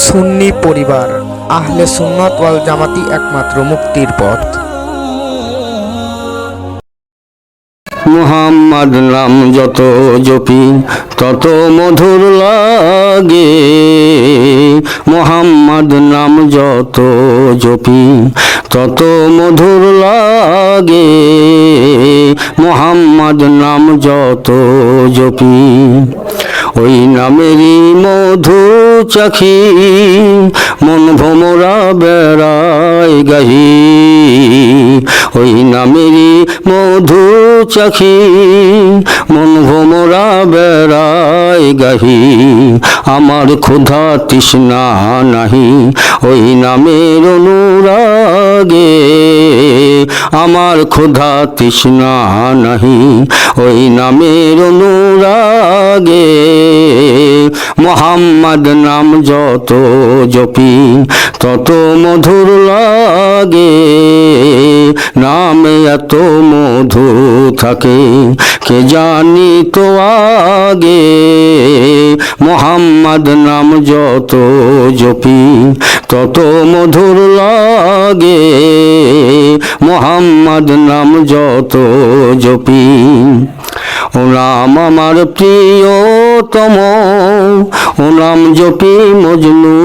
সুন্নি পরিবার, আহলে সুন্নত ওয়াল জামাতি একমাত্র মুক্তির পথ। মুহাম্মদ নাম যত জপি তত মধুর লাগে। মোহাম্মদ নাম যত জপি তত মধুর লাগে, মোহাম্মদ নাম যত জপি। ওই নামেরই মধু চাখি, মন ভমরা বেড়ায় গাহি। ওই নামেরই মধু চাখি গাহি আমার ক্ষুধা তৃষ্ণা নাহি, ওই নামের অনুরাগে। আমার ক্ষুধা তৃষ্ণা নাহি, ওই নামের অনুরাগে। মোহাম্মদ নাম যত জপি, তত মধুর লাগে। নামে এত মধু থাকে, কে জানি তো আগে। মোহাম্মদ নাম যত জপি, তত মধুর লাগে। মোহাম্মদ নাম যত জপি, ও নাম আমার প্রিয়তম, ও নাম জপি মজনু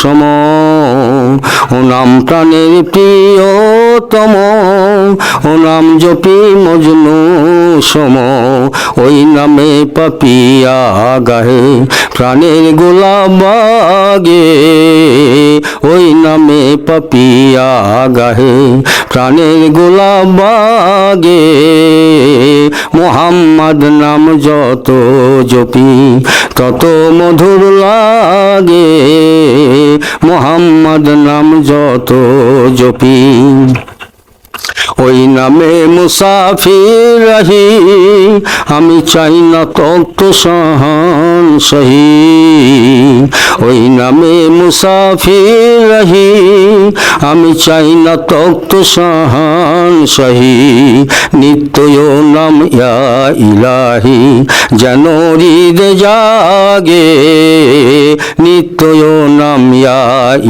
সম, ও নাম প্রাণের প্রিয়তম ও নাম জপি মজনু সম। ওই নামে পাপিয়া গাহে। প্রাণের গোলাবাগে ওই নামে পাপিয়া গাহে, প্রাণের গোলাবাগে মোহাম্মদ নাম যত জপি, তত মধুর লাগে। মোহাম্মদ নাম যত জপি। ওই নামে মুসাফির রহি আমি চাই না তত্ত্ব সহন সহি ওই নামে মুসাফির রহি আমি চাই না তত্ত্ব সহন সহি নিত্যয় নাম ইয়া ইলাহি, যেন হৃদ জাগে। নিত্যয় নাম ইয়া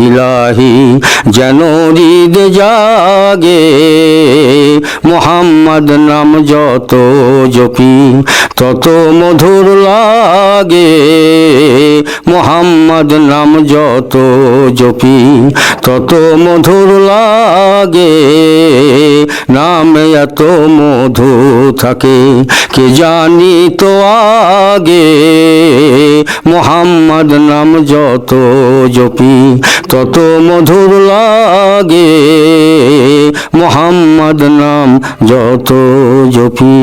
ইলাহি, যেন হৃদ জাগে। মোহাম্মদ নাম যত জপি তত মধুর লাগে। মোহাম্মদ নাম যত জপি তত মধুর লাগে। নামে এত মধু থাকে, কে জানি তো আগে? মোহাম্মদ নাম যত জপি, তত মধুর লাগে। মোহাম্মদ নাম যত জপি।